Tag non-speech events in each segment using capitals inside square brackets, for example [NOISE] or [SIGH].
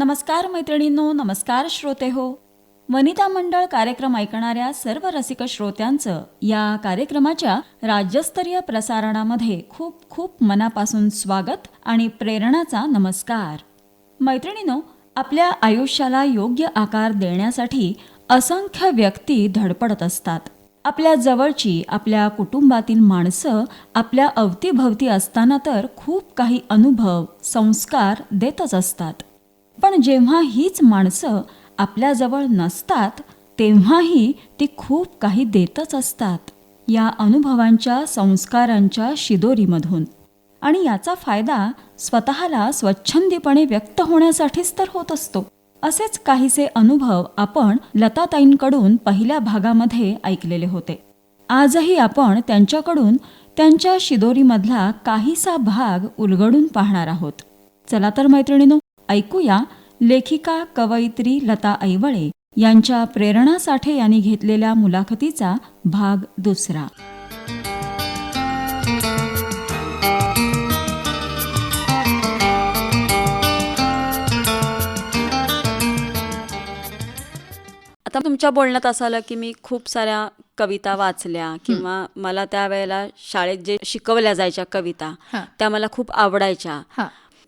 नमस्कार मैत्रिणींनो नमस्कार श्रोते हो. वनिता मंडळ कार्यक्रम ऐकणाऱ्या सर्व रसिक श्रोत्यांचं या कार्यक्रमाच्या राज्यस्तरीय प्रसारणामध्ये खूप खूप मनापासून स्वागत आणि प्रेरणाचा नमस्कार. मैत्रिणींनो आपल्या आयुष्याला योग्य आकार देण्यासाठी असंख्य व्यक्ती धडपडत असतात. आपल्या जवळची आपल्या कुटुंबातील माणसं आपल्या अवतीभवती असताना तर खूप काही अनुभव संस्कार देतच असतात. पण जेव्हा हीच माणसं आपल्याजवळ नसतात तेव्हाही ती खूप काही देतच असतात या अनुभवांच्या संस्कारांच्या शिदोरीमधून. आणि याचा फायदा स्वतःला स्वच्छंदीपणे व्यक्त होण्यासाठीच तर होत असतो. असेच काहीसे अनुभव आपण लताताईंकडून पहिल्या भागामध्ये ऐकलेले होते. आजही आपण त्यांच्याकडून त्यांच्या शिदोरीमधला काहीसा भाग उलगडून पाहणार आहोत. चला तर मैत्रिणीनो ऐकूया लेखिका कवयित्री लता ऐवळे यांच्या प्रेरणा साठे यांनी घेतलेल्या मुलाखतीचा भाग दुसरा. आता तुमच्या बोलण्यात असं आलं की मी खूप साऱ्या कविता वाचल्या किंवा मला त्यावेळेला शाळेत जे शिकवल्या जायच्या कविता. त्या मला खूप आवडायच्या.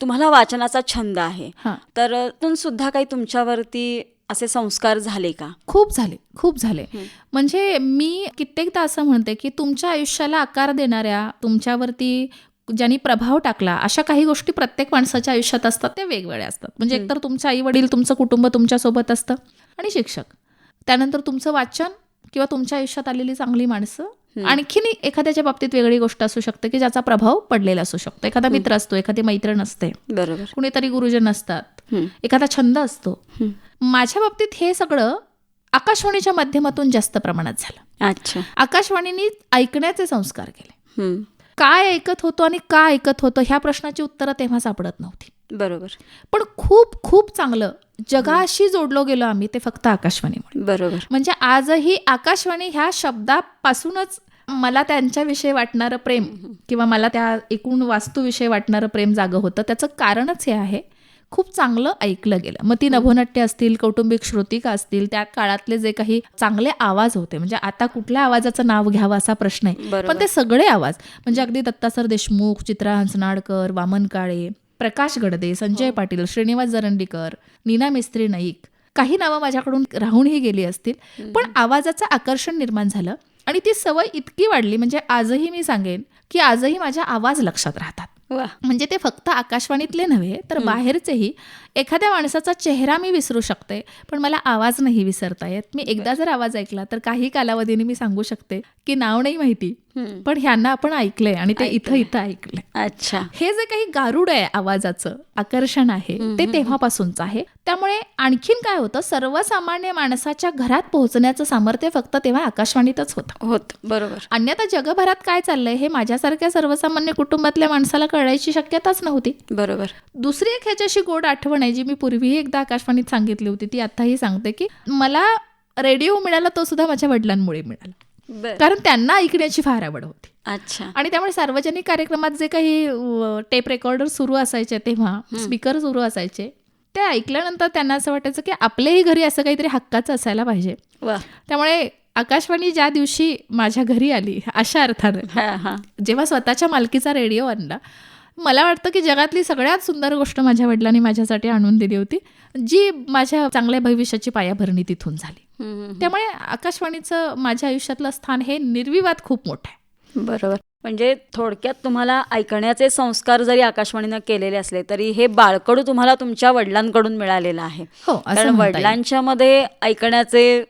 तुम्हाला वाचनाचा छंद आहे. हा. तर सुद्धा काही तुमच्यावरती असे संस्कार झाले का? खूप झाले खूप झाले. म्हणजे मी कित्येकदा असं म्हणते की तुमच्या आयुष्याला आकार देणाऱ्या तुमच्यावरती ज्यांनी प्रभाव टाकला अशा काही गोष्टी प्रत्येक माणसाच्या आयुष्यात असतात त्या वेगवेगळ्या असतात. म्हणजे एकतर तुमचे आई वडील तुमचं कुटुंब तुमच्यासोबत असतं आणि शिक्षक. त्यानंतर तुमचं वाचन किंवा तुमच्या आयुष्यात आलेली चांगली माणसं आणखीन एखाद्याच्या बाबतीत वेगळी गोष्ट असू शकते की ज्याचा प्रभाव पडलेला असू शकतो. एखादा मित्र असतो एखादी मैत्रीण असते. बरोबर. कुणीतरी गुरुजन असतात. एखादा छंद असतो. माझ्या बाबतीत हे सगळं आकाशवाणीच्या माध्यमातून जास्त प्रमाणात झालं. अच्छा. आकाशवाणीने ऐकण्याचे संस्कार केले. काय ऐकत होतो आणि का ऐकत होतो ह्या प्रश्नाची उत्तरं तेव्हा सापडत नव्हती. बरोबर. पण खूप खूप चांगलं जगाशी जोडलो गेलो आम्ही ते फक्त आकाशवाणीमुळे बरोबर. म्हणजे आजही आकाशवाणी ह्या शब्दापासूनच मला त्यांच्याविषयी वाटणारं प्रेम किंवा मला त्या एकूण वास्तूविषयी वाटणारं प्रेम जागं होतं. त्याचं कारणच हे आहे खूप चांगलं ऐकलं गेलं. मग ती नभोनाट्य असतील कौटुंबिक श्रोतिका असतील त्या काळातले जे काही चांगले आवाज होते म्हणजे आता कुठल्या आवाजाचं नाव घ्यावं असा प्रश्न आहे. पण ते सगळे आवाज म्हणजे अगदी दत्तासर देशमुख चित्रा हंसनाळकर वामन काळे प्रकाश गडदे संजय पाटील श्रीनिवास जरंडीकर नीना मिस्त्री नाईक काही नावं माझ्याकडून राहूनही गेली असतील पण आवाजाचं आकर्षण निर्माण झालं आणि ती सवय इतकी वाढली म्हणजे आजही मी सांगेन की आजही माझ्या आवाज लक्षात राहतात. म्हणजे ते फक्त आकाशवाणीतले नव्हे तर बाहेरचेही. एखाद्या माणसाचा चेहरा मी विसरू शकते पण मला आवाज नाही विसरता येत. मी एकदा जर आवाज ऐकला तर काही कालावधीने मी सांगू शकते की नाव नाही माहिती. पण ह्यांना आपण ऐकलंय आणि ते इथं इथं ऐकलंय. अच्छा. हे जे काही गारुड आहे आवाजाचं आकर्षण आहे ते तेव्हापासूनच आहे. त्यामुळे आणखीन काय होतं सर्वसामान्य माणसाच्या घरात पोहोचण्याचं सामर्थ्य फक्त तेव्हा आकाशवाणीतच होतं. होत बरोबर. अन्यथा जगभरात काय चाललंय हे माझ्यासारख्या सर्वसामान्य कुटुंबातल्या माणसाला कळायची शक्यताच नव्हती. बरोबर. दुसरी एक ह्याच्याशी गोड आठवण आहे जी मी पूर्वीही एकदा आकाशवाणीत सांगितली होती ती आताही सांगते की मला रेडिओ मिळाला तो सुद्धा माझ्या वडिलांमुळे मिळाला. कारण त्यांना ऐकण्याची फार आवड होती. अच्छा. आणि त्यामुळे सार्वजनिक कार्यक्रमात जे काही टेप रेकॉर्डर सुरू असायचे तेव्हा स्पीकर सुरू असायचे ते ऐकल्यानंतर त्यांना असं वाटायचं की आपल्याही घरी असं काहीतरी हक्काचं असायला पाहिजे. त्यामुळे आकाशवाणी ज्या दिवशी माझ्या घरी आली अशा अर्थानं जेव्हा स्वतःच्या मालकीचा रेडिओ आणला मला वाटतं की जगातली सगळ्यात सुंदर गोष्ट माझ्या वडिलांनी माझ्यासाठी आणून दिली होती जी माझ्या चांगल्या भविष्याची पायाभरणी तिथून झाली. त्यामुळे आकाशवाणीचं माझ्या आयुष्यातलं स्थान हे निर्विवाद खूप मोठं आहे. बरोबर. म्हणजे थोडक्यात तुम्हाला ऐकण्याचे संस्कार जरी आकाशवाणीनं केलेले असले तरी हे बाळकडू तुम्हाला तुमच्या वडिलांकडून मिळालेलं आहे. हो कारण. वडिलांच्या मध्ये ऐकण्याचे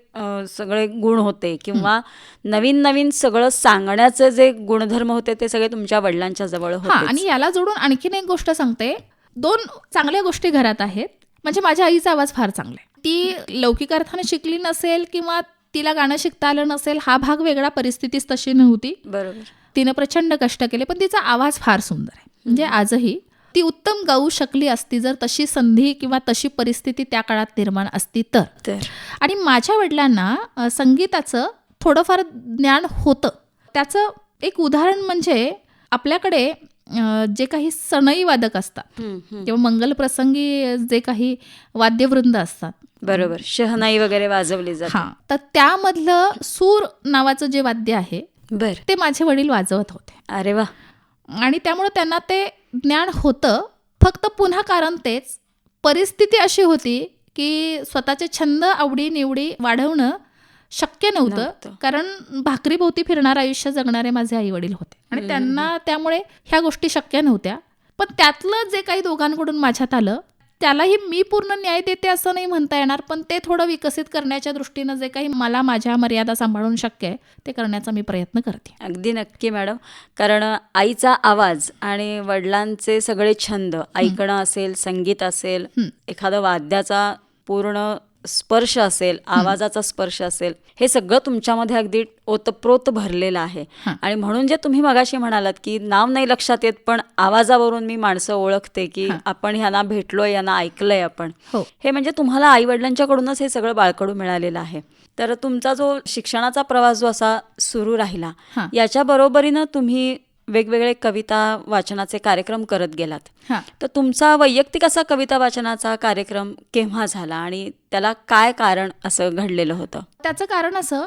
सगळे गुण होते किंवा नवीन नवीन सगळं सांगण्याचे जे गुणधर्म होते ते सगळे तुमच्या वडिलांच्या जवळ हा आणि होते याला जोडून आणखीन एक गोष्ट सांगते. दोन चांगल्या गोष्टी घरात आहेत. म्हणजे माझ्या आईचा आवाज फार चांगला आहे. ती लौकिक अर्थाने शिकली नसेल किंवा तिला गाणं शिकता आलं नसेल हा भाग वेगळा परिस्थितीच तशी नव्हती. बरोबर. तिनं प्रचंड कष्ट केले पण तिचा आवाज फार सुंदर आहे. म्हणजे आजही ती उत्तम गाऊ शकली असती जर तशी संधी किंवा तशी परिस्थिती त्या काळात निर्माण असती तर. आणि माझ्या वडिलांना संगीताचं थोडंफार ज्ञान होतं. त्याचं एक उदाहरण म्हणजे आपल्याकडे जे काही सनई वादक असतात. किंवा मंगलप्रसंगी जे काही वाद्यवृंद असतात. बरोबर शहनाई वगैरे वाजवली जाते. हा तर त्यामधलं सूर नावाचं जे वाद्य आहे बर. ते माझे वडील वाजवत होते. अरे वा. आणि त्यामुळे त्यांना ते ज्ञान होतं. फक्त पुन्हा कारण तेच. परिस्थिती अशी होती की स्वतःचे छंद आवडी निवडी वाढवणं शक्य नव्हतं. कारण भाकरीभोवती फिरणारं आयुष्य जगणारे माझे आई वडील होते. आणि त्यांना त्यामुळे ह्या गोष्टी शक्य नव्हत्या. पण त्यातलं जे काही दोघांकडून माझ्यात आलं त्यालाही मी पूर्ण न्याय देते असं नाही म्हणता येणार पण ते थोडं विकसित करण्याच्या दृष्टीनं जे काही मला माझ्या मर्यादा सांभाळून शक्य आहे ते करण्याचा मी प्रयत्न करते. अगदी नक्की मॅडम. कारण आईचा आवाज आणि वडिलांचे सगळे छंद ऐकणं असेल संगीत असेल. एखादा वाद्याचा पूर्ण स्पर्श असेल आवाजाचा स्पर्श असेल हे सगळं तुमच्यामध्ये अगदी ओतप्रोत भरलेलं आहे. आणि म्हणून जे तुम्ही मगाशी म्हणालात की नाव नाही लक्षात येत पण आवाजावरून मी माणसं ओळखते की. आपण ह्यांना भेटलोय यांना ऐकलंय आपण हो हे म्हणजे तुम्हाला आई वडिलांच्याकडूनच हे सगळं बाळकडू मिळालेलं आहे तर तुमचा जो शिक्षणाचा प्रवास जो असा सुरू राहिला. याच्या बरोबरीनं तुम्ही वेगवेगळे कविता वाचनाचे कार्यक्रम करत गेलात. हां. तर तुमचा वैयक्तिक असा कविता वाचनाचा कार्यक्रम केव्हा झाला आणि त्याला काय कारण असं घडलेलं होतं? त्याचं कारण असं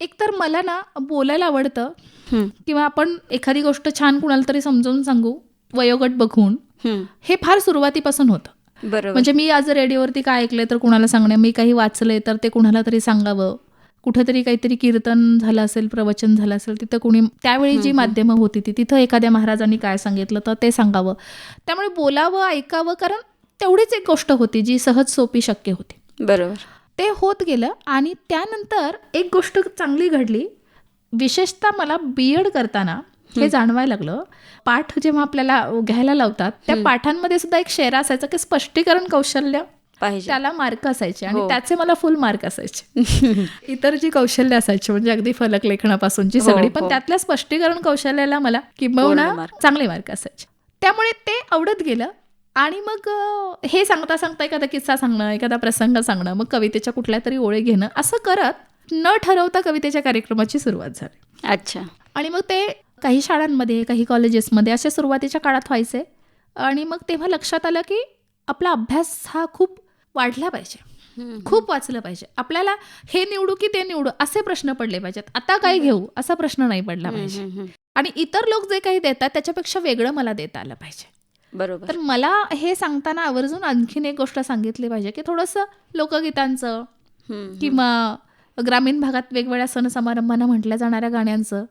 एकतर मला ना बोलायला आवडतं किंवा आपण एखादी गोष्ट छान कुणाला तरी समजावून सांगू वयोगट बघून हं, हे फार सुरुवातीपासून होतं. बरोबर. म्हणजे मी आज रेडिओवरती काय ऐकलंय तर कुणाला सांगणं मी काही वाचलंय तर ते कुणाला तरी सांगावं. कुठेतरी काहीतरी कीर्तन झालं असेल प्रवचन झालं असेल तिथं कुणी त्यावेळी जी माध्यमं होती ती तिथं एखाद्या महाराजांनी काय सांगितलं तर ते सांगावं. त्यामुळे बोलावं ऐकावं कारण तेवढीच एक गोष्ट होती जी सहज सोपी शक्य होती. बरोबर. ते होत गेलं आणि त्यानंतर एक गोष्ट चांगली घडली. विशेषतः मला बी एड करताना हे जाणवायला लागलं. पाठ जेव्हा आपल्याला घ्यायला लावतात त्या पाठांमध्ये सुद्धा एक शेरा असायचा की स्पष्टीकरण कौशल्य पाहिजे त्याला मार्क असायचे आणि हो. त्याचे मला फुल मार्क असायचे [LAUGHS] इतर जी कौशल्य असायची म्हणजे अगदी फलक लेखनापासूनची हो, सगळी हो. पण त्यातल्या स्पष्टीकरण कौशल्याला मला किंबहुना. चांगले मार्क असायचे त्यामुळे ते आवडत गेलं आणि मग हे सांगता सांगता एखादा किस्सा सांगणं एखादा प्रसंग सांगणं मग कवितेच्या कुठल्या तरी ओळी घेणं असं करत न ठरवता कवितेच्या कार्यक्रमाची सुरुवात झाली अच्छा आणि मग ते काही शाळांमध्ये काही कॉलेजेसमध्ये असे सुरुवातीच्या काळात व्हायचे आणि मग तेव्हा लक्षात आलं की आपला अभ्यास हा खूप वाढला पाहिजे. खूप वाचलं पाहिजे. आपल्याला हे निवडू की ते निवडू असे प्रश्न पडले पाहिजेत. आता काय घेऊ? असा प्रश्न नाही पडला पाहिजे. आणि इतर लोक जे काही देतात त्याच्यापेक्षा वेगळं मला देता आलं पाहिजे. बरोबर. तर मला हे सांगताना आवर्जून आणखीन एक गोष्ट सांगितली पाहिजे की थोडंसं लोकगीतांचं किंवा ग्रामीण भागात वेगवेगळ्या सण समारंभांना म्हटल्या जाणाऱ्या गाण्यांचं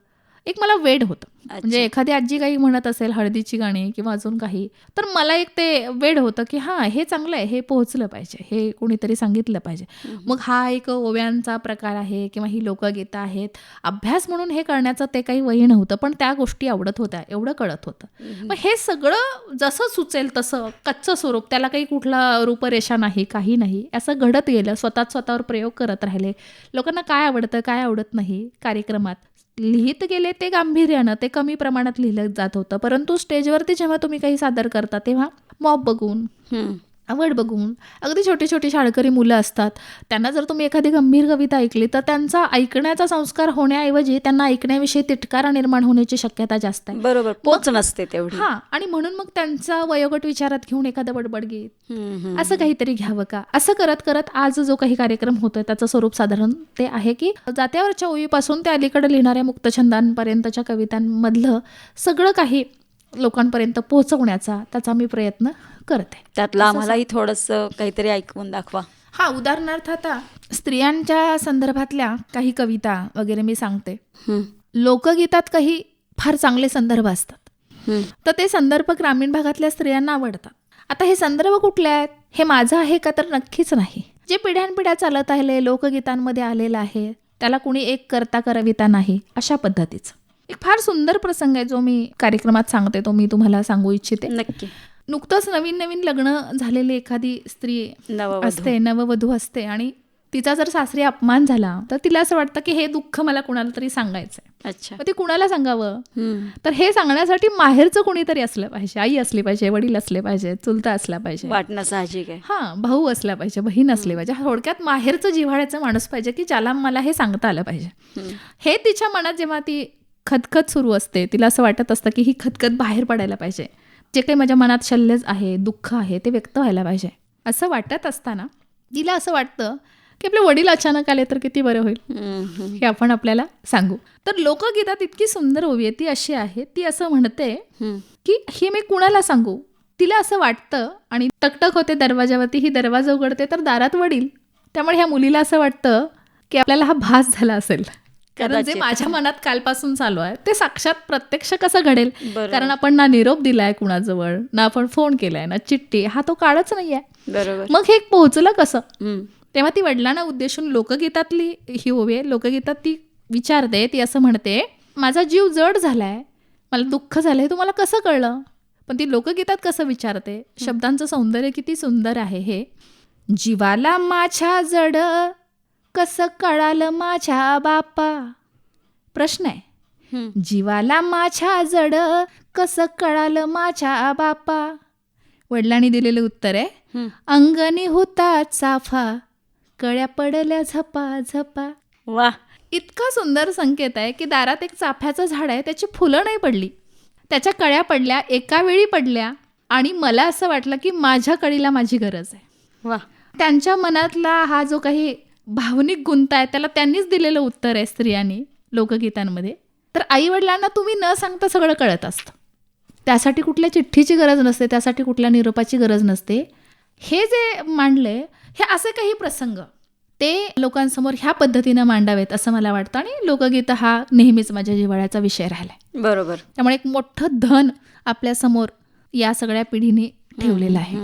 एक मला वेड होतं. म्हणजे एखादी आजी काही म्हणत असेल हळदीची गाणी किंवा अजून काही तर मला एक ते वेड होतं की हां हे चांगलं आहे हे पोहोचलं पाहिजे हे कोणीतरी सांगितलं पाहिजे. मग हा एक ओव्यांचा प्रकार आहे किंवा ही लोकगीतं आहेत. अभ्यास म्हणून हे करण्याचं ते काही वही नव्हतं पण त्या गोष्टी आवडत होत्या एवढं कळत होतं. मग हे सगळं जसं सुचेल तसं कच्चं स्वरूप त्याला काही कुठला रूपरेषा नाही काही नाही असं घडत गेलं. स्वतः स्वतःवर प्रयोग करत राहिले. लोकांना काय आवडतं काय आवडत नाही कार्यक्रमात? लिहित गेले ते गांभीर्यानं ते कमी प्रमाणात लिहिलं जात होतं. परंतु स्टेजवरती जेव्हा तुम्ही काही सादर करता तेव्हा मॉब बघून. आवड बघून. अगदी छोटी छोटी शाळकरी मुलं असतात. त्यांना जर तुम्ही एखादी गंभीर कविता ऐकली तर त्यांचा ऐकण्याचा संस्कार होण्याऐवजी त्यांना ऐकण्याविषयी तिटकारा निर्माण होण्याची शक्यता जास्त आहे. बरोबर पोच नसते तेवढी. हा आणि म्हणून मग त्यांचा वयोगट विचारात घेऊन एखादं बडबड गीत. असं काहीतरी घ्यावं का? असं करत करत आज जो काही कार्यक्रम होतोय त्याचं स्वरूप साधारण ते आहे की जात्यावरच्या ओळीपासून ते अलीकडे लिहिणाऱ्या मुक्तछंदांपर्यंतच्या कवितांमधलं सगळं काही लोकांपर्यंत पोहोचवण्याचा त्याचा मी प्रयत्न करते. त्यातलं आम्हालाही थोडंसं काहीतरी ऐकवून दाखवा. हा उदाहरणार्थ आता स्त्रियांच्या संदर्भातल्या काही कविता वगैरे मी सांगते. लोकगीतात काही फार चांगले संदर्भ असतात. तर ते संदर्भ ग्रामीण भागातल्या स्त्रियांना आवडतात. आता हे संदर्भ कुठले आहेत? हे माझं आहे का तर नक्कीच नाही. जे पिढ्यानपिढ्या चालत आले लोकगीतांमध्ये आलेलं आहे त्याला कुणी एक करता करविता नाही अशा पद्धतीचं. फार सुंदर प्रसंग आहे जो मी कार्यक्रमात सांगते तो मी तुम्हाला सांगू इच्छिते. नक्की. नुकतंच नवीन नवीन लग्न झालेली एखादी स्त्री नववधू. असते नववधू असते आणि तिचा जर सासरी अपमान झाला तर तिला असं वाटतं की हे दुःख मला कुणाला तरी सांगायचं आहे अच्छा ते कुणाला सांगावं? तर हे सांगण्यासाठी माहेरचं कोणीतरी असलं पाहिजे आई असली पाहिजे वडील असले पाहिजे चुलता असला पाहिजे. वाटणं साहजिक आहे. हा भाऊ असला पाहिजे बहीण असली पाहिजे थोडक्यात माहेरचं जिव्हाळ्याचं माणूस पाहिजे की ज्याला मला हे सांगता आलं पाहिजे. हे तिच्या मनात जेव्हा ती खतखत सुरू असते. तिला असं वाटत असतं की ही खतखत बाहेर पडायला पाहिजे. जे काही माझ्या मनात शल्यच आहे दुःख आहे ते व्यक्त व्हायला पाहिजे. असं वाटत असताना तिला असं वाटतं की आपले वडील अचानक आले तर किती बरं होईल. हे आपण आपल्याला सांगू. तर लोकगीतात इतकी सुंदर ओवी आहे ती अशी आहे ती असं म्हणते. की हे मी कुणाला सांगू? तिला असं वाटतं आणि टकटक होते दरवाजावरती ही दरवाजा उघडते तर दारात वडील. त्यामुळे ह्या मुलीला असं वाटतं की आपल्याला हा भास झाला असेल. कारण जे. माझ्या मनात कालपासून चालू आहे ते साक्षात प्रत्यक्ष कसं घडेल. कारण आपण ना निरोप दिलाय कुणाजवळ ना आपण फोन केलाय ना चिठ्ठी हा तो काळच नाहीये. बरोबर. मग हे पोहोचलं कसं? तेव्हा ती वडिलांना उद्देशून लोकगीतातली ही ओवी आहे लोकगीतात ती विचारते ती असं म्हणते माझा जीव जड झालाय मला दुःख झालंय तुम्हाला कसं कळलं? पण ती लोकगीतात कसं विचारते? शब्दांचं सौंदर्य किती सुंदर आहे हे. जीवाला माझ्या जड कसं कळालं माझ्या बापा? प्रश्न आहे. जीवाला माझ्या जड कसं कळालं माझ्या बापा? वडिलांनी दिलेलं उत्तर आहे. अंगणी होता चाफा कळ्या पडल्या झपा झपा. वा. इतका सुंदर संकेत आहे की दारात एक चाफ्याचं झाड आहे त्याची फुलं नाही पडली. त्याच्या कळ्या पडल्या एका वेळी पडल्या आणि मला असं वाटलं की माझ्या कळीला माझी गरज आहे. वा. त्यांच्या मनातला हा जो काही भावनिक गुंता आहे त्याला त्यांनीच दिलेलं उत्तर आहे स्त्रियांनी लोकगीतांमध्ये. तर आईवडिलांना तुम्ही न सांगता सगळं कळत असतं. त्यासाठी कुठल्या चिठ्ठीची गरज नसते त्यासाठी कुठल्या निरोपाची गरज नसते. हे जे मांडले हे असे काही प्रसंग ते लोकांसमोर ह्या पद्धतीनं मांडावेत असं मला वाटतं आणि लोकगीत हा नेहमीच माझ्या जिव्हाळ्याचा विषय राहिला बरोबर. त्यामुळे एक मोठं धन आपल्यासमोर या सगळ्या पिढीने ठेवलेलं आहे.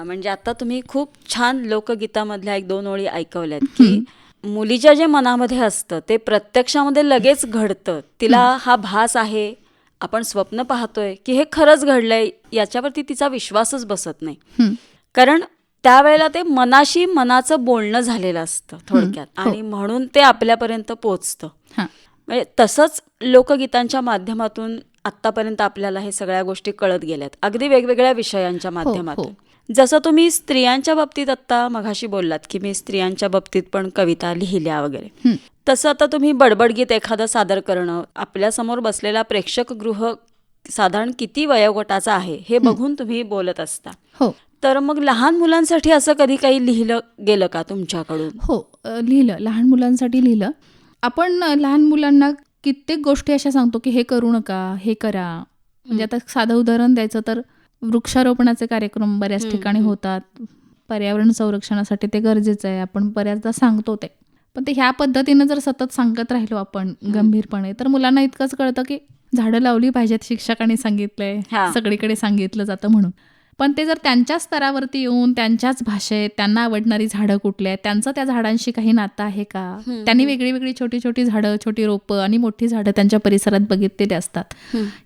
म्हणजे आता तुम्ही खूप छान लोकगीतामधल्या एक दोन ओळी ऐकवल्यात की मुलीच्या जे मनामध्ये असतं ते प्रत्यक्षामध्ये लगेच घडतं. तिला हा भास आहे आपण स्वप्न पाहतोय की हे खरंच घडलंय याच्यावरती तिचा विश्वासच बसत नाही. हं. कारण त्यावेळेला ते मनाशी मनाचं बोलणं झालेलं असतं थोडक्यात हो. आणि म्हणून ते आपल्यापर्यंत पोचतं हां. म्हणजे तसंच लोकगीतांच्या माध्यमातून आत्तापर्यंत आपल्याला हे सगळ्या गोष्टी कळत गेल्यात. अगदी वेगवेगळ्या विषयांच्या माध्यमातून. जसं तुम्ही स्त्रियांच्या बाबतीत आत्ता मघाशी बोललात की मी स्त्रियांच्या बाबतीत पण कविता लिहिल्या वगैरे. तसं आता तुम्ही बडबडगीत एखादं सादर करणं आपल्यासमोर बसलेला प्रेक्षक गृह साधारण किती वयोगटाचा आहे हे बघून तुम्ही बोलत असता. हो. तर मग लहान मुलांसाठी असं कधी काही लिहिलं गेलं का तुमच्याकडून? हो लिहिलं लहान मुलांसाठी लिहिलं. आपण लहान मुलांना कित्येक गोष्टी अशा सांगतो की हे करू नका हे करा. म्हणजे आता साधं उदाहरण द्यायचं तर वृक्षारोपणाचे कार्यक्रम बऱ्याच ठिकाणी. होतात. पर्यावरण संरक्षणासाठी ते गरजेचं आहे. आपण बऱ्याचदा सांगतो ते. पण ते ह्या पद्धतीनं जर सतत सांगत राहिलो आपण गंभीरपणे तर मुलांना इतकंच कळतं की झाडं लावली पाहिजेत शिक्षकांनी सांगितलंय. सगळीकडे सांगितलं जातं म्हणून. पण ते जर त्यांच्या स्तरावरती येऊन त्यांच्याच भाषेत त्यांना आवडणारी झाडं कुठली आहेत त्यांचं त्या झाडांशी काही नातं आहे का. त्यांनी वेगळी वेगळी छोटी छोटी झाडं छोटी रोपं आणि मोठी झाडं त्यांच्या परिसरात बघितलेली असतात.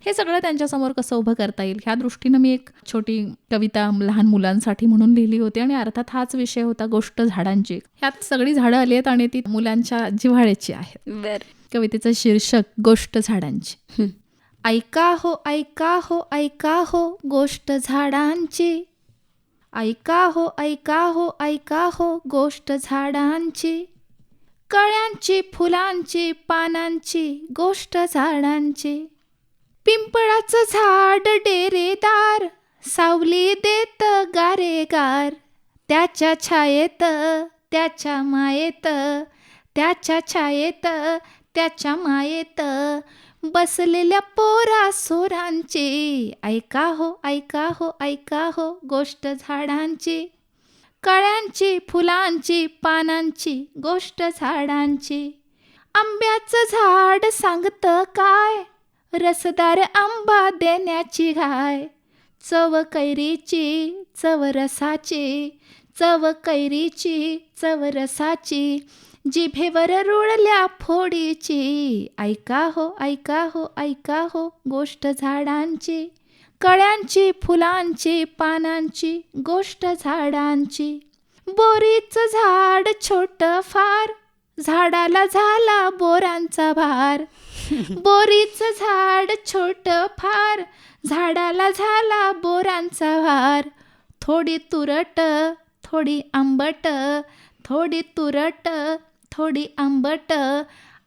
हे सगळं त्यांच्यासमोर कसं उभं करता येईल? ह्या दृष्टीनं मी एक छोटी कविता लहान मुलांसाठी म्हणून लिहिली होती आणि अर्थात हाच विषय होता गोष्ट झाडांची. ह्यात सगळी झाडं आली आहेत आणि ती मुलांच्या जिव्हाळ्याची आहेत. कवितेचं शीर्षक गोष्ट झाडांची. ऐका हो ऐका हो ऐका हो गोष्ट झाडांची. ऐका हो ऐका हो ऐका हो गोष्ट झाडांची. कळ्यांची फुलांची पानांची गोष्ट झाडांची. पिंपळाचं झाड डेरेदार सावली देत गारेगार. त्याच्या छायेत त्याच्या मायेत त्याच्या छायेत त्याच्या मायेत बसलेल्या पोरा सोरांची. ऐका हो ऐका हो ऐका हो गोष्ट झाडांची. कळ्यांची फुलांची पानांची गोष्ट झाडांची. आंब्याचं झाड सांगतं काय? रसदार आंबा देण्याची घाय. चव कैरीची चव रसाची. चव कैरीची चव रसाची. जिभेवर रुळल्या फोडीची. ऐका हो ऐका हो ऐका हो गोष्ट झाडांची. कळ्यांची फुलांची पानांची गोष्ट झाडांची. बोरीचं झाड छोट फार झाडाला झाला बोरांचा भार. बोरीचं झाड छोट फार झाडाला झाला बोरांचा भार. थोडी तुरट थोडी आंबट थोडी तुरट थोडी आंबट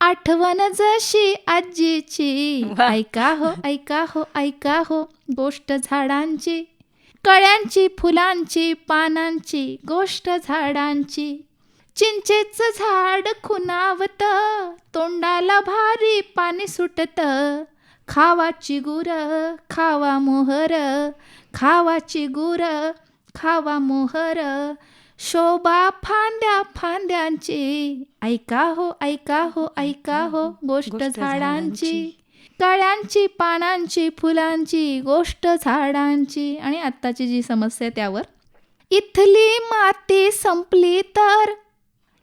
आठवण जशी आजीची. ऐका हो ऐका हो ऐका हो गोष्ट झाडांची. कळ्यांची फुलांची पानांची गोष्ट झाडांची. चिंचेच झाड खुनावत तोंडाला भारी पाणी सुटत. खावाची गुर खावा मोहर खावाची गुर खावा मोहर शोभा फांद्या फांद्यांची. ऐका हो ऐका हो ऐका हो गोष्ट झाडांची. कळ्यांची पानांची फुलांची गोष्ट झाडांची. आणि आत्ताची जी समस्या त्यावर. इथली माती संपली तर?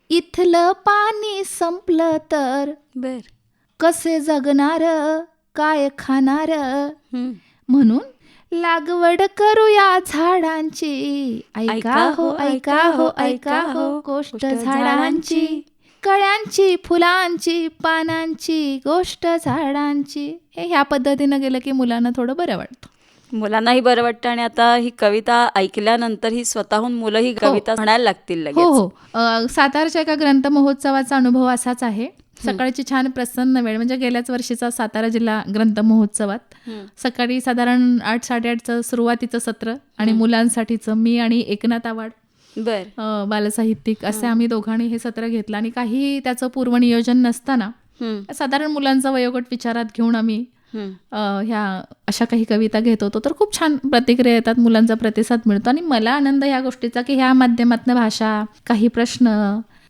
इथलं पाणी संपलं तर? बर. कसे जगणार? काय खाणार. म्हणून लागवड करूया झाडांची. ऐका हो ऐका हो ऐका हो गोष्ट झाडांची कळ्यांची फुलांची पानांची गोष्ट झाडांची. हे ह्या पद्धतीनं गेलं की मुलांना थोडं बरं वाटतं. मुलांनाही बरं वाटतं आणि आता ही कविता ऐकल्यानंतर ही स्वतःहून मुलं ही. कविता म्हणायला लागतील हो हो. सातारच्या एका ग्रंथ महोत्सवाचा अनुभव असाच आहे. सकाळची छान प्रसन्न वेळ म्हणजे गेल्याच वर्षीचा सातारा जिल्हा ग्रंथ महोत्सवात. सकाळी साधारण आठ साडेआठचं सुरुवातीचं सत्र आणि मुलांसाठीचं मी आणि एकनाथ आवाड बर. बालसाहित्यिक असे आम्ही दोघांनी हे सत्र घेतलं. आणि काही त्याचं पूर्वनियोजन नसताना. साधारण मुलांचा वयोगट विचारात घेऊन आम्ही ह्या अशा काही कविता घेत होतो. तर खूप छान प्रतिक्रिया येतात मुलांचा प्रतिसाद मिळतो. आणि मला आनंद ह्या गोष्टीचा की ह्या माध्यमातनं भाषा काही प्रश्न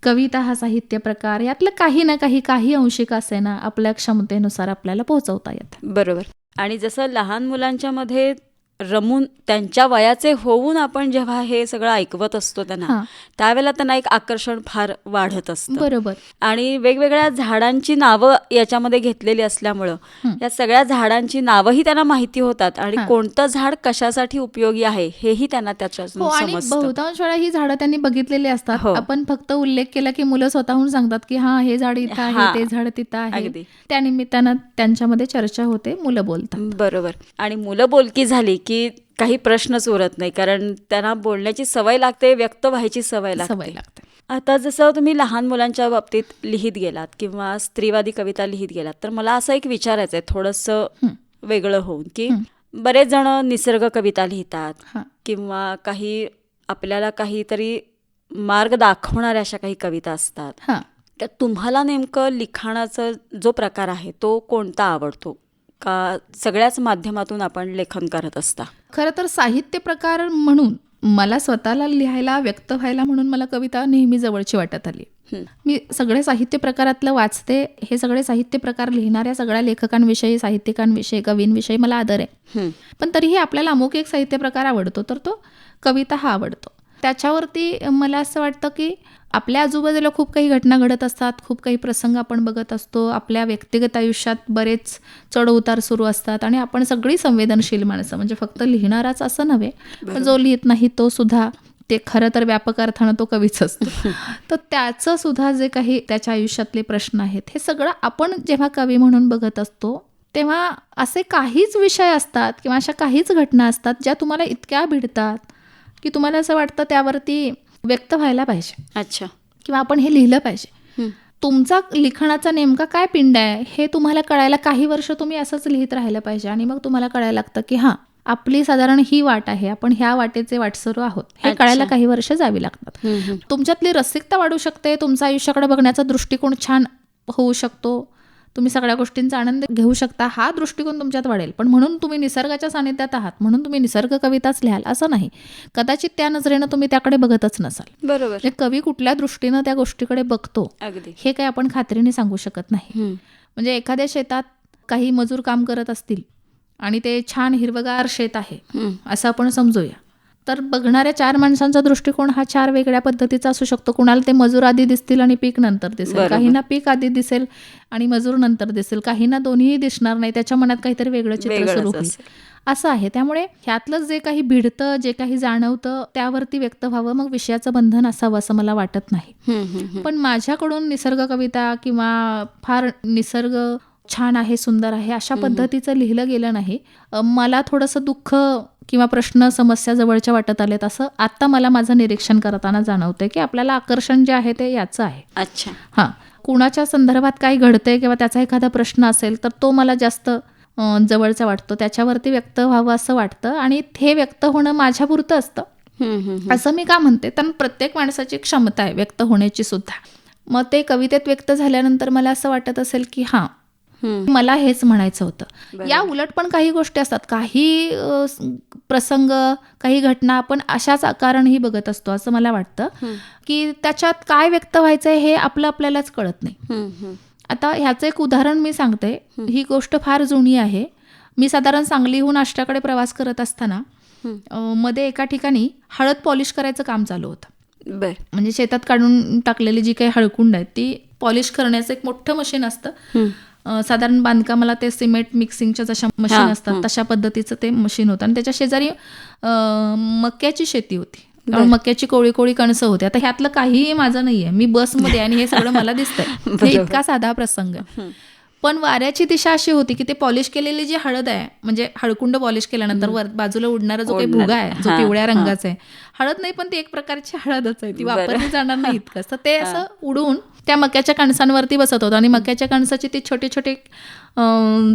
कविता हा साहित्य प्रकार यातलं काही ना काही काही अंशिक असे ना आपल्या क्षमतेनुसार आपल्याला पोहोचवता येतं. बरोबर. आणि जसं लहान मुलांच्या मध्ये रमून त्यांच्या वयाचे होऊन आपण जेव्हा हे सगळं ऐकवत असतो त्यांना हां त्यावेळेला त्यांना एक आकर्षण फार वाढत असतं बरोबर आणि वेगवेगळ्या झाडांची नावं याच्यामध्ये घेतलेली असल्यामुळं हं. या सगळ्या झाडांची नावंही त्यांना माहिती होतात आणि हां. कोणतं झाड कशासाठी उपयोगी आहे हेही त्यांना हो त्याच्यातून आणि समजतं बहुतांश वेळा ही झाडं त्यांनी बघितलेली असतात हो. आपण फक्त उल्लेख केला की मुलं स्वतःहून सांगतात की हा हे झाड इथं हां. आहे ते झाड तिथं आहे अगदी. त्या निमित्तानं त्यांच्यामध्ये चर्चा होते मुलं बोलतात बरोबर आणि मुलं बोलकी झाली की काही प्रश्नच उरत नाही कारण त्यांना बोलण्याची सवय लागते व्यक्त व्हायची सवय सवय लागते. लागते आता जसं तुम्ही लहान मुलांच्या बाबतीत लिहित गेलात किंवा स्त्रीवादी कविता लिहित गेलात तर मला असं एक विचारायचं आहे थोडंसं. वेगळं होऊन की. बरेच जण निसर्ग कविता लिहितात किंवा काही आपल्याला काहीतरी मार्ग दाखवणाऱ्या अशा काही कविता असतात. तर तुम्हाला नेमकं लिखाणाचा जो प्रकार आहे तो कोणता आवडतो? का सगळ्याच माध्यमातून आपण लेखन करत असता खरं तर साहित्य प्रकार म्हणून मला स्वतःला लिहायला व्यक्त व्हायला म्हणून मला कविता नेहमी जवळची वाटत आली. मी सगळे साहित्य प्रकारातलं वाचते हे सगळे साहित्य प्रकार लिहिणाऱ्या सगळ्या लेखकांविषयी साहित्यिकांविषयी कवींविषयी मला आदर आहे. पण तरीही आपल्याला अमुक एक साहित्य प्रकार आवडतो तर तो कविता हा आवडतो त्याच्यावरती मला असं वाटतं की आपल्या आजूबाजूला खूप काही घटना घडत असतात खूप काही प्रसंग आपण बघत असतो आपल्या व्यक्तिगत आयुष्यात बरेच चढ उतार सुरू असतात आणि आपण सगळी संवेदनशील माणसं म्हणजे फक्त लिहिणाराच असं नव्हे पण जो लिहित नाही तो सुद्धा ते खरं तर व्यापक अर्थानं तो कवीच असतो. [LAUGHS] तर त्याचं सुद्धा जे काही त्याच्या आयुष्यातले प्रश्न आहेत हे सगळं आपण जेव्हा कवी म्हणून बघत असतो तेव्हा असे काहीच विषय असतात किंवा अशा काहीच घटना असतात ज्या तुम्हाला इतक्या भिडतात की तुम्हाला असं वाटतं त्यावरती व्यक्त व्हायला पाहिजे अच्छा किंवा आपण हे लिहिलं पाहिजे. तुमचा लिखाणाचा नेमका काय पिंड आहे हे तुम्हाला कळायला काही वर्ष तुम्ही असंच लिहित राहिलं पाहिजे आणि मग तुम्हाला कळायला लागतं की हां आपली साधारण ही वाट आहे आपण ह्या वाटेचे वाटसरू आहोत हे. कळायला काही वर्ष जावी लागतात. तुमच्यातली रसिकता वाढू शकते तुमचा आयुष्याकडे बघण्याचा दृष्टिकोन छान होऊ शकतो तुम्ही सगळ्या गोष्टींचा आनंद घेऊ शकता. हा दृष्टिकोन तुमच्यात वाढेल. पण म्हणून तुम्ही निसर्गाच्या सानिध्यात आहात. म्हणून तुम्ही निसर्ग कविताच लिहाल असं नाही. कदाचित त्या नजरेनं तुम्ही त्याकडे बघतच नसाल. बरोबर. म्हणजे कवी कुठल्या दृष्टीनं त्या गोष्टीकडे बघतो हे काही आपण खात्रीने सांगू शकत नाही. म्हणजे एखाद्या शेतात काही मजूर काम करत असतील आणि ते छान हिरवगार शेत आहे. असं आपण समजूया. तर बघणाऱ्या चार माणसांचा दृष्टिकोन हा चार वेगळ्या पद्धतीचा असू शकतो. कुणाला ते मजूर आधी दिसतील आणि पीक नंतर दिसेल. काहींना पीक आधी दिसेल आणि मजूर नंतर दिसेल. काहींना दोन्हीही दिसणार नाही. त्याच्या मनात काहीतरी वेगळं चित्र सुरू होईल. असं आहे. त्यामुळे ह्यातलं जे काही भिडतं जे काही जाणवतं त्यावरती व्यक्त व्हावं मग विषयाचं बंधन असावं असं मला वाटत नाही. पण माझ्याकडून निसर्ग कविता किंवा फार निसर्ग छान आहे सुंदर आहे अशा पद्धतीचं लिहिलं गेलं नाही. मला थोडंसं दुःख किंवा प्रश्न समस्या जवळच्या वाटत आलेत असं आता मला माझं निरीक्षण करताना जाणवतंय की आपल्याला आकर्षण जे आहे ते याचं आहे. अच्छा. हां. कुणाच्या संदर्भात काही घडतंय किंवा त्याचा एखादा प्रश्न असेल तर तो मला जास्त जवळचा वाटतो. त्याच्यावरती व्यक्त व्हावं असं वाटतं आणि हे व्यक्त होणं माझ्यापुरतं असतं. असं मी का म्हणते? तर प्रत्येक माणसाची क्षमता आहे व्यक्त होण्याची सुद्धा. मग ते कवितेत व्यक्त झाल्यानंतर मला असं वाटत असेल की हां. मला हेच म्हणायचं होतं. या उलट पण काही गोष्टी असतात. काही प्रसंग काही घटना आपण अशाच आकारानेही बघत असतो असं मला वाटतं. की त्याच्यात काय व्यक्त व्हायचंय हे आपलं आपल्यालाच कळत नाही. आता ह्याचं एक उदाहरण मी सांगते. ही गोष्ट फार जुनी आहे. मी साधारण सांगलीहून आष्ट्याकडे प्रवास करत असताना मध्ये एका ठिकाणी हळद पॉलिश करायचं काम चालू होतं. बर. म्हणजे शेतात काढून टाकलेली जी काही हळकुंड आहेत ती पॉलिश करण्याचं एक मोठं मशीन असतं. साधारण बांधकामाला ते सिमेंट मिक्सिंगच्या जशा मशीन असतात. तशा पद्धतीचं ते मशीन होतं आणि त्याच्या शेजारी मक्याची शेती होती. कारण मक्याची कोळी कोळी कणसं होती आता ह्यातलं काहीही माझं नाहीये मी बसमध्ये आणि हे सगळं मला दिसतंय हे. इतका साधा प्रसंग. पण वाऱ्याची दिशा अशी होती की ते पॉलिश केलेली जी हळद आहे म्हणजे हळकुंड पॉलिश केल्यानंतर वर बाजूला उडणारा जो काही. भुगा आहे जो पिवळ्या. रंगाचा आहे हळद नाही पण ती एक प्रकारची हळदच आहे ती. वापरली जाणार नाही इतकंच तर ते असं उडून त्या मक्याच्या कणसांवरती बसत होतं आणि मक्याच्या कणसाचे ते छोटे छोटे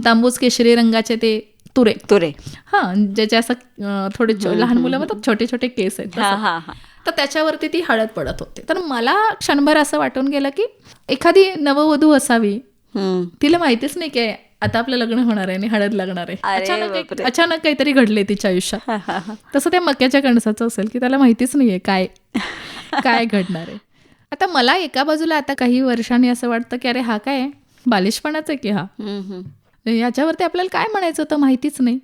तांबूस केशरी रंगाचे ते तुरे तुरे हा ज्याचे असं थोडे लहान मुलं म्हणतात छोटे छोटे केस आहेत तर त्याच्यावरती ती हळद पडत होते तर मला क्षणभर असं वाटून गेलं की एखादी नववधू असावी. तिला माहितीच नाही की आता आपलं लग्न होणार आहे आणि हळद लागणार आहे. अचानक. अचानक काहीतरी घडले तिच्या आयुष्यात. [LAUGHS] तसं त्या मक्याच्या कणसाचं असेल की त्याला माहितीच नाहीये काय काय घडणार आहे. आता मला एका बाजूला आता काही वर्षांनी असं वाटतं की अरे हा काय बालिशपणाच आहे की हा. याच्यावरती आपल्याला काय म्हणायचं होतं माहितीच नाही.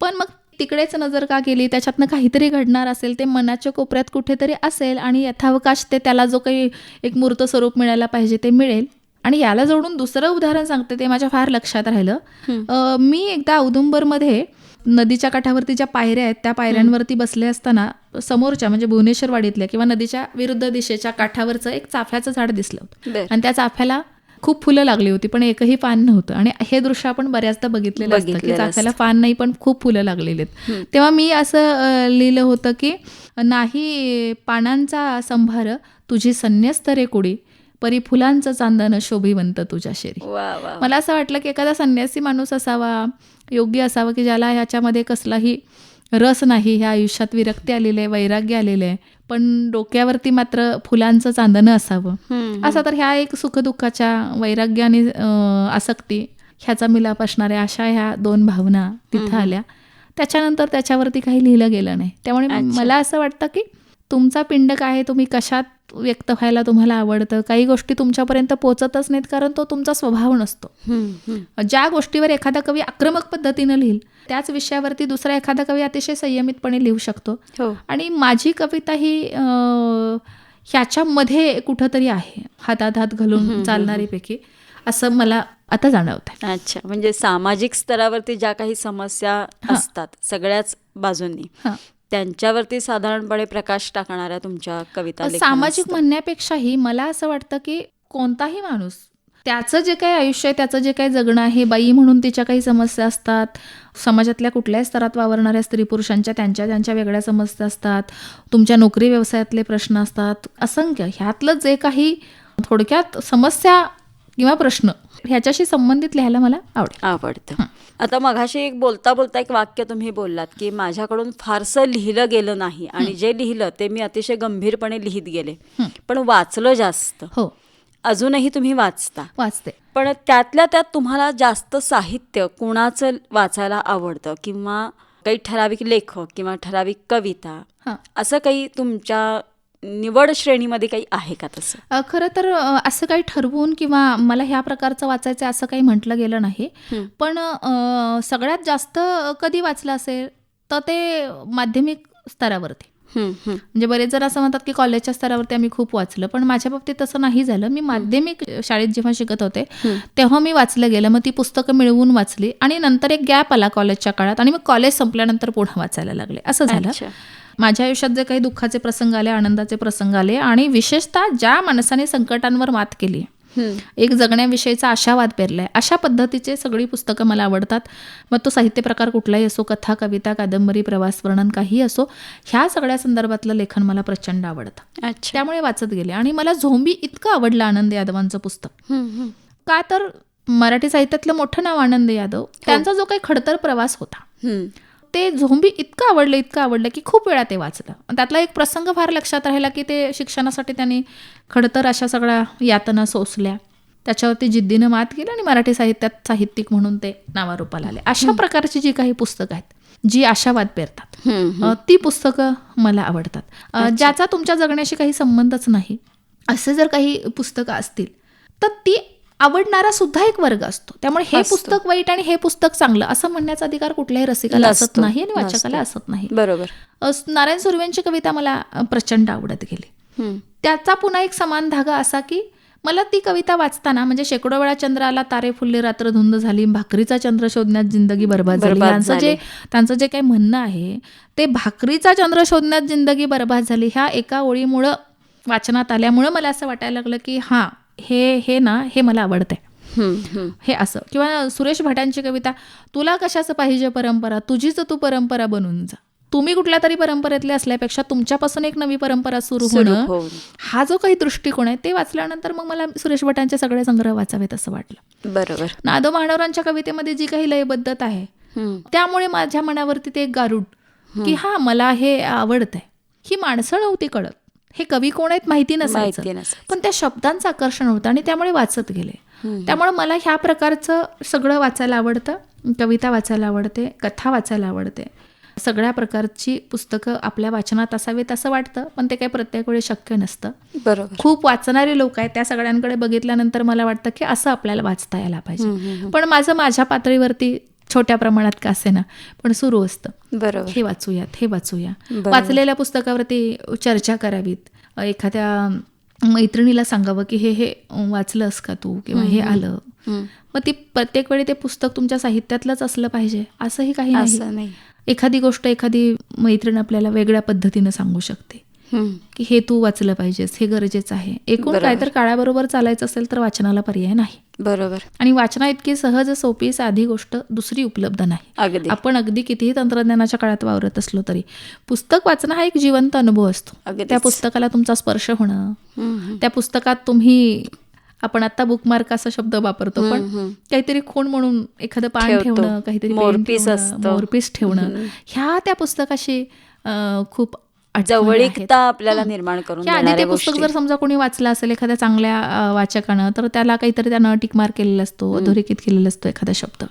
पण मग तिकडेच नजर का गेली? त्याच्यातनं काहीतरी घडणार असेल ते मनाच्या कोपऱ्यात कुठेतरी असेल आणि यथावकाश ते त्याला जो काही एक मूर्त स्वरूप मिळायला पाहिजे ते मिळेल. आणि याला जोडून दुसरं उदाहरण सांगते ते माझ्या फार लक्षात राहिलं. मी एकदा औदुंबरमध्ये नदीच्या काठावरती ज्या पायऱ्या आहेत त्या पायऱ्यांवरती बसले असताना समोरच्या म्हणजे भुवनेश्वरवाडीतल्या किंवा नदीच्या विरुद्ध दिशेच्या काठावरचं एक चाफ्याचं झाड दिसलं होतं. आणि त्या चाफ्याला खूप फुलं लागली होती पण एकही पान नव्हतं. आणि हे दृश्य आपण बऱ्याचदा बघितलेलं असतं की चाफ्याला पान नाही पण खूप फुलं लागलेली आहेत. तेव्हा मी असं लिहिलं होतं की नाही पानांचा संभार तुझी संन्यस्त रे कुडी परी फुलांचं चांदन शोभिवंत तुझ्या शेरी. मला असं वाटलं की एखादा संन्यासी माणूस असावा योग्य असावा की ज्याला ह्याच्यामध्ये कसलाही रस नाही ह्या आयुष्यात विरक्ती आलेली आहे वैराग्य आलेलं आहे पण डोक्यावरती मात्र फुलांचं चांदणं असावं. असा तर ह्या एक सुखदुःखाच्या वैराग्य आणि आसक्ती ह्याचा मिलाप असणाऱ्या अशा ह्या दोन भावना तिथं आल्या. त्याच्यानंतर त्याच्यावरती काही लिहिलं गेलं नाही. त्यामुळे. मला असं वाटतं की तुमचा पिंड काय आहे तुम्ही कशात व्यक्त व्हायला तुम्हाला आवडतं. काही गोष्टी तुमच्यापर्यंत पोचतच नाहीत कारण तो तुमचा स्वभाव नसतो. ज्या गोष्टीवर एखादा कवी आक्रमक पद्धतीनं लिहिल त्याच विषयावरती दुसरा एखादा कवी अतिशय संयमितपणे लिहू शकतो. हो. आणि माझी कविता ही ह्याच्यामध्ये कुठंतरी आहे हातात हात घालून चालणारीपैकी. असं मला आता जाणवत अच्छा म्हणजे सामाजिक स्तरावरती ज्या काही समस्या असतात सगळ्याच बाजूंनी. त्यांच्यावरती साधारणपणे प्रकाश टाकणाऱ्या तुमच्या कविता लेखन सामाजिक. म्हणण्यापेक्षाही मला असं वाटतं की कोणताही माणूस त्याचं जे काही आयुष्य आहे त्याचं जे काही जगणं आहे बाई म्हणून तिच्या काही समस्या असतात समाजातल्या कुठल्याही स्तरात वावरणाऱ्या स्त्री पुरुषांच्या त्यांच्या त्यांच्या वेगळ्या समस्या असतात तुमच्या नोकरी व्यवसायातले प्रश्न असतात असंख्य ह्यातलं जे काही थोडक्यात समस्या किंवा प्रश्न ह्याच्याशी संबंधित लिहायला मला आवडेल. आवडतं. आता मघाशी एक बोलता बोलता एक वाक्य तुम्ही बोललात की माझ्याकडून फारसं लिहिलं गेलं नाही आणि जे लिहिलं ते मी अतिशय गंभीरपणे लिहित गेले. पण वाचलं जास्त. हो. अजूनही तुम्ही वाचता. वाचते. पण त्यातल्या त्यात तुम्हाला जास्त साहित्य कुणाचं वाचायला आवडतं? किंवा काही ठराविक लेखक किंवा ठराविक कविता? असं काही तुमच्या निवड श्रेणीमध्ये काही आहे का तसं? खरं तर असं काही ठरवून किंवा मला ह्या प्रकारचं वाचायचं असं काही म्हटलं गेलं नाही. पण सगळ्यात जास्त कधी वाचलं असेल तर ते माध्यमिक स्तरावरती. म्हणजे बरेच जण असं म्हणतात की कॉलेजच्या स्तरावरती आम्ही खूप वाचलं पण माझ्या बाबतीत तसं नाही झालं. मी माध्यमिक शाळेत जेव्हा शिकत होते तेव्हा मी वाचलं गेलं. मग ती पुस्तकं मिळवून वाचली आणि नंतर एक गॅप आला कॉलेजच्या काळात आणि मग कॉलेज संपल्यानंतर पुन्हा वाचायला लागले. असं झालं. माझ्या आयुष्यात जे काही दुःखाचे प्रसंग आले आनंदाचे प्रसंग आले आणि विशेषतः ज्या माणसाने संकटांवर मात केली एक जगण्याविषयीचा आशावाद पेरलाय अशा पद्धतीचे सगळी पुस्तकं मला आवडतात. मग तो साहित्य प्रकार कुठलाही असो कथा कविता कादंबरी प्रवास वर्णन काही असो ह्या सगळ्या संदर्भातलं लेखन मला प्रचंड आवडतं. त्यामुळे वाचत गेले आणि मला झोंबी इतकं आवडलं आनंद यादवांचं पुस्तक. का तर मराठी साहित्यातलं मोठं नाव आनंद यादव त्यांचा जो काही खडतर प्रवास होता. ते झोंबी इतकं आवडलं इतकं आवडलं की खूप वेळा ते वाचलं. आणि त्यातला एक प्रसंग फार लक्षात राहिला की ते शिक्षणासाठी त्यांनी खडतर अशा सगळ्या यातना सोसल्या. त्याच्यावरती जिद्दीनं मात केली आणि मराठी साहित्यात साहित्यिक म्हणून ते नावारूपाला आले. अशा प्रकारची जी काही पुस्तकं आहेत जी आशावाद पेरतात ती पुस्तकं मला आवडतात. ज्याचा तुमच्या जगण्याशी काही संबंधच नाही असे जर काही पुस्तकं असतील तर ती आवडणारा सुद्धा एक वर्ग असतो त्यामुळे हे. पुस्तक वाईट आणि हे पुस्तक चांगलं असं म्हणण्याचा अधिकार कुठल्याही रसिकाला असत नाही आणि वाचकाला. असत नाही बरोबर नारायण सुर्वेंची कविता मला प्रचंड आवडत गेली. त्याचा पुन्हा एक समान धागा असा की मला ती कविता वाचताना म्हणजे शेकडो वेळा चंद्र आला तारे फुलले रात्र धुंद झाली भाकरीचा चंद्र शोधण्यात जिंदगी बर्बाद झाली बर्बाद यांचं जे. त्यांचं जे काही म्हणणं आहे ते भाकरीचा चंद्र शोधण्यात जिंदगी बर्बाद झाली ह्या एका ओळीमुळं वाचनात आल्यामुळं मला असं वाटायला लागलं की हां हे हे ना हे मला आवडतंय. हे असं. किंवा सुरेश भटांची कविता तुला कशाचं पाहिजे परंपरा? तुझीच तू परंपरा बनून जा. तुम्ही कुठल्या तरी परंपरेतले असल्यापेक्षा तुमच्यापासून एक नवी परंपरा सुरू होणं. हा जो काही दृष्टिकोन आहे ते वाचल्यानंतर मग मला सुरेश भटांचे सगळे संग्रह वाचावेत असं वाटलं. बरोबर. नादो महानवरांच्या कवितेमध्ये जी काही लयबद्धता आहे. त्यामुळे माझ्या मनावरती ते एक गारुड की हा मला हे आवडतंय. ही माणसं नव्हती कळत. हे कवी कोण आहेत माहिती नसायचं. पण त्या शब्दांचं आकर्षण होतं आणि त्यामुळे वाचत गेले. त्यामुळे मला ह्या प्रकारचं सगळं वाचायला आवडतं. कविता वाचायला आवडते कथा वाचायला आवडते. सगळ्या प्रकारची पुस्तकं आपल्या वाचनात असावीत असं वाटतं पण ते काही प्रत्येक वेळी शक्य नसतं. बरोबर. खूप वाचणारे लोक आहेत त्या सगळ्यांकडे बघितल्यानंतर मला वाटतं की असं आपल्याला वाचता यायला पाहिजे. पण माझं माझ्या पातळीवरती छोट्या प्रमाणात का असेना पण सुरू असतं. बरोबर. हे वाचूयात हे वाचूया. वाचलेल्या पुस्तकावरती चर्चा करावीत. एखाद्या मैत्रिणीला सांगावं की हे हे वाचलंस का तू? किंवा हे आलं. मग ती प्रत्येक वेळी ते पुस्तक तुमच्या साहित्यातलंच असलं पाहिजे. असंही काही नाही. असं एखादी गोष्ट एखादी मैत्रीण आपल्याला वेगळ्या पद्धतीनं सांगू शकते. की हे तू वाचलं पाहिजेस हे गरजेचं आहे. एकूण काय तर काळाबरोबर चालायचं असेल तर वाचनाला पर्याय नाही. बरोबर. आणि वाचना इतकी सहज सोपी साधी गोष्ट दुसरी उपलब्ध नाही. आपण अगदी कितीही तंत्रज्ञानाच्या काळात वावरत असलो तरी. पुस्तक वाचणं हा एक जिवंत अनुभव असतो. त्या पुस्तकाला तुमचा स्पर्श होणं. त्या पुस्तकात तुम्ही आपण आता बुकमार्क असा शब्द वापरतो पण काहीतरी खूण म्हणून एखादं पान. ठेवणं काहीतरी मोरपीस ठेवणं, असतं. मोरपीस ठेवणं. ह्या त्या पुस्तकाशी खूप. जवळीकता आपल्याला निर्माण करून आधी ते पुस्तक जर समजा कोणी वाचलं असेल एखाद्या चांगल्या वाचकानं तर त्याला काहीतरी त्यानं टिकमार केलेला असतो अधोरेखित केलेला असतो एखादा शब्द.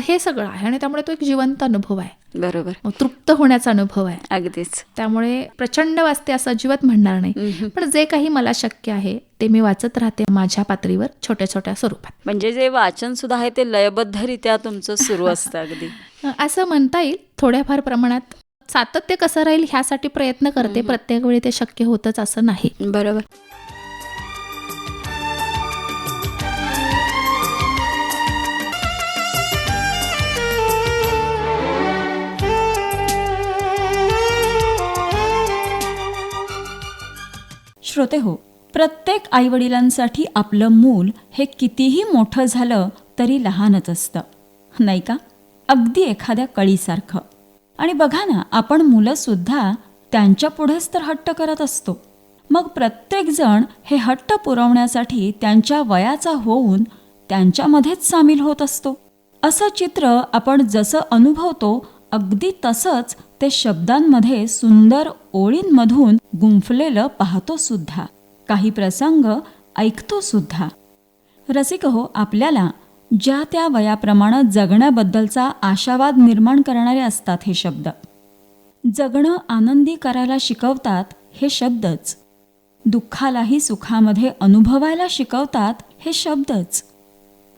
हे सगळं आहे आणि त्यामुळे तो एक जिवंत अनुभव आहे. बरोबर. तृप्त होण्याचा अनुभव आहे. अगदीच. त्यामुळे प्रचंड वाचते असं अजिबात म्हणणार नाही. पण जे काही मला शक्य आहे ते मी वाचत राहते माझ्या पातळीवर छोट्या छोट्या स्वरूपात. म्हणजे जे वाचन सुद्धा आहे ते लयबद्धरित्या तुमचं सुरू असतं अगदी. [LAUGHS] असं म्हणता येईल थोड्याफार प्रमाणात सातत्य कसं राहील ह्यासाठी प्रयत्न करते. प्रत्येक वेळी ते शक्य होतच असं नाही. बरोबर. श्रोते हो प्रत्येक आईवडिलांसाठी आपलं मूल हे कितीही मोठं झालं तरी लहानच असतं. नाही का? अगदी एखाद्या कळीसारखं. आणि बघा ना आपण मुलंसुद्धा त्यांच्या पुढेच तर हट्ट करत असतो. मग प्रत्येकजण हे हट्ट पुरवण्यासाठी त्यांच्या वयाचा होऊन त्यांच्यामध्येच सामील होत असतो. असं चित्र आपण जसं अनुभवतो अगदी तसंच ते शब्दांमध्ये सुंदर ओळींमधून गुंफलेलं पाहतो सुद्धा. काही प्रसंग ऐकतो सुद्धा. रसिक हो आपल्याला ज्या त्या वयाप्रमाणे जगण्याबद्दलचा आशावाद निर्माण करणारे असतात हे शब्द. जगणं आनंदी करायला शिकवतात हे शब्दच. दुःखालाही सुखामध्ये अनुभवायला शिकवतात हे शब्दच.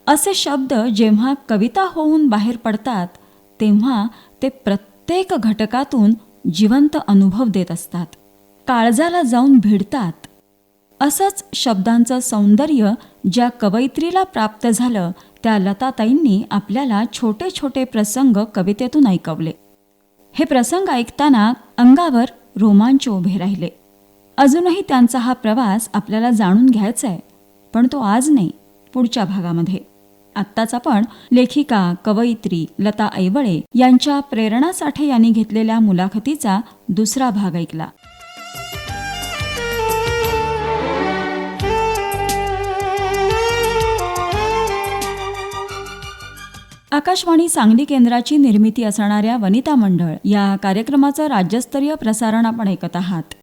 असे शब्द जेव्हा कविता होऊन बाहेर पडतात तेव्हा ते प्रत्येक घटकातून जिवंत अनुभव देत असतात. काळजाला जाऊन भिडतात. असंच शब्दांचं सौंदर्य ज्या कवयित्रीला प्राप्त झालं त्या लताताईंनी आपल्याला छोटे छोटे प्रसंग कवितेतून ऐकवले. हे प्रसंग ऐकताना अंगावर रोमांच उभे राहिले. अजूनही त्यांचा हा प्रवास आपल्याला जाणून घ्यायचा आहे पण तो आज नाही पुढच्या भागामध्ये. आत्ताच आपण लेखिका कवयित्री लता ऐवळे यांच्या प्रेरणा साठे यांनी घेतलेल्या मुलाखतीचा दुसरा भाग ऐकला. आकाशवाणी सांगली केंद्राची निर्मिती असणाऱ्या वनिता मंडळ या कार्यक्रमाचं राज्यस्तरीय प्रसारण आपण ऐकत आहात.